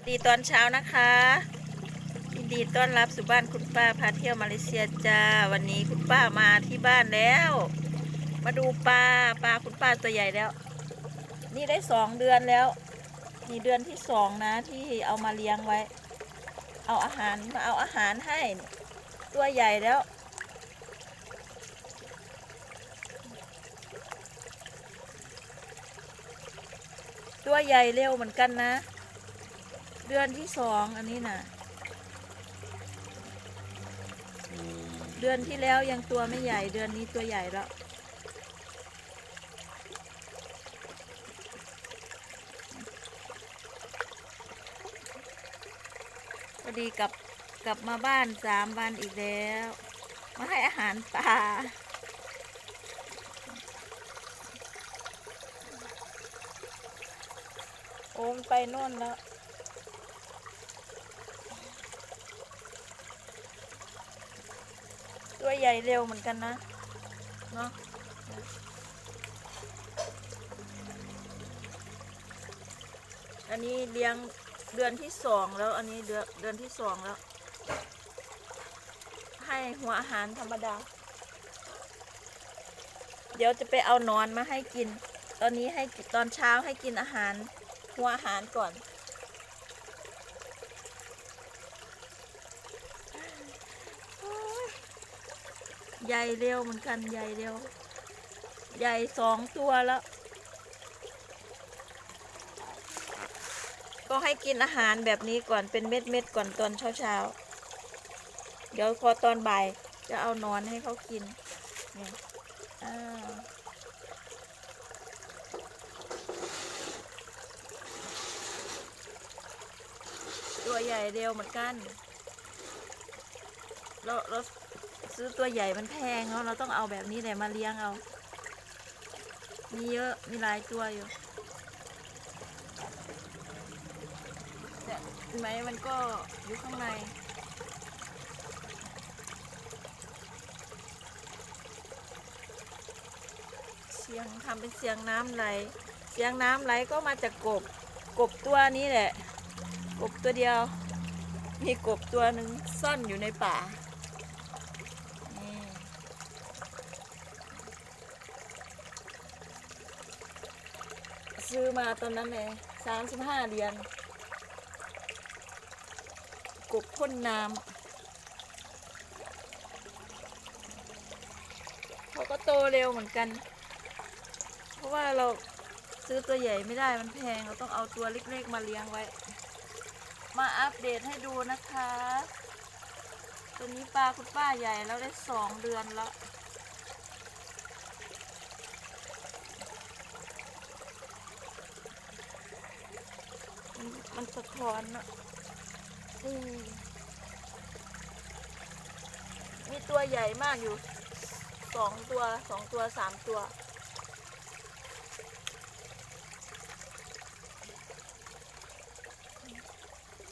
วัสดีตอนเช้านะคะยินดีต้อนรับสู่บ้านคุณป้าพาเที่ยวมาเลเซียจ้าวันนี้คุณป้ามาที่บ้านแล้ว มาดูปลาปลาคุณป้าตัวใหญ่แล้ว นี่ได้สองเดือนแล้วนี่เดือนที่สองนะที่เอามาเลี้ยงไว้ เอาอาหารมาเอาอาหารให้ ตัวใหญ่แล้ว ตัวใหญ่เร็วเหมือนกันนะ เดือนที่สองอันนี้นะเดือนที่แล้วยังตัวไม่ใหญ่ เดือนนี้ตัวใหญ่แล้วพอดีกลับกลับมาบ้านสามวันอีกแล้ว มาให้อาหารปลาโอมนไปโน่นแล้ว ตัว ใหญ่เร็วเหมือนกันนะ เนาะอันนี้เลี้ยงเดือนที่สองแล้วอันนี้เดือนเดือนที่สองแล้ว ให้หัวอาหารธรรมดา เดี๋ยวจะไปเอานอนมาให้กิน ตอนนี้ให้กินตอนเช้าให้กินอาหารหัวอาหารก่อน โอ้ย ใหญ่เร็วเหมือนกันใหญ่เร็ว ใหญ่สองตัวแล้ว ก็ให้กินอาหารแบบนี้ก่อนเป็นเม็ดเม็ดก่อนตอนเช้าเช้าเดี๋ยวพอตอนบ่ายจะเอานอนให้เขากินเนี่ยอ่าตัวใหญ่เร็วเหมือนกัน เราเรา ซื้อตัวใหญ่มันแพงเนาะเราต้องเอาแบบนี้แหละมาเลี้ยงเอา มีเยอะมีหลายตัวอยู่แต่เห็นไหมมันก็อยู่ข้างในเสียงทำเป็นเสียงน้ำไหล เสียงน้ำไหลก็มาจากกบ กบตัวนี้แหละ กบตัวเดียว มีกบตัวหนึ่งซ่อนอยู่ในป่า ซื้อมาตอนนั้นเลยสามสิบห้าเหรียญกบพ่นน้ำเขาก็โตเร็วเหมือนกัน เพราะว่าเราซื้อตัวใหญ่ไม่ได้มันแพง เราต้องเอาตัวเล็กๆมาเลี้ยงไว้ มาอัปเดตให้ดูนะคะ ตัวนี้ปลาคุณป้าใหญ่แล้วได้สองเดือนแล้ว มันสะท้อนอะมมีตัวใหญ่มากอยู่สองตัวสองตัวสามตัว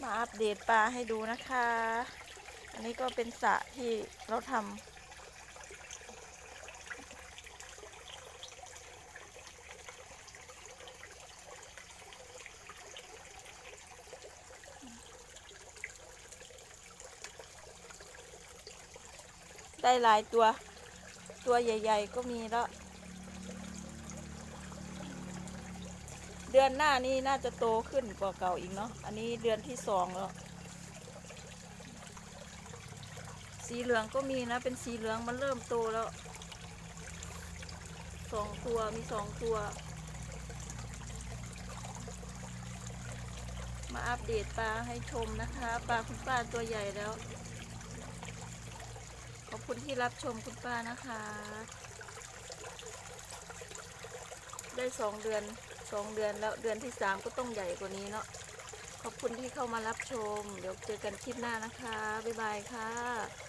มาอัปเดตปลาให้ดูนะคะ อันนี้ก็เป็นสระที่เราทำ ได้หลายตัว ตัวใหญ่ ๆ ก็มีแล้ว เดือนหน้านี่น่าจะโตขึ้นกว่าเก่าอีกเนาะ อันนี้เดือนที่สองแล้ว สีเหลืองก็มีนะ เป็นสีเหลืองมันเริ่มโตแล้วสองตัวมีสองตัว มาอัปเดตปลาให้ชมนะคะ ปลาคุณป้าตัวใหญ่แล้ว คุณที่รับชมคุณป้านะคะ ได้สองเดือนสองเดือนแล้วเดือนที่สามก็ต้องใหญ่กว่านี้เนาะขอบคุณที่เข้ามารับชม เดี๋ยวเจอกันคลิปหน้านะคะ บ๊ายบายค่ะ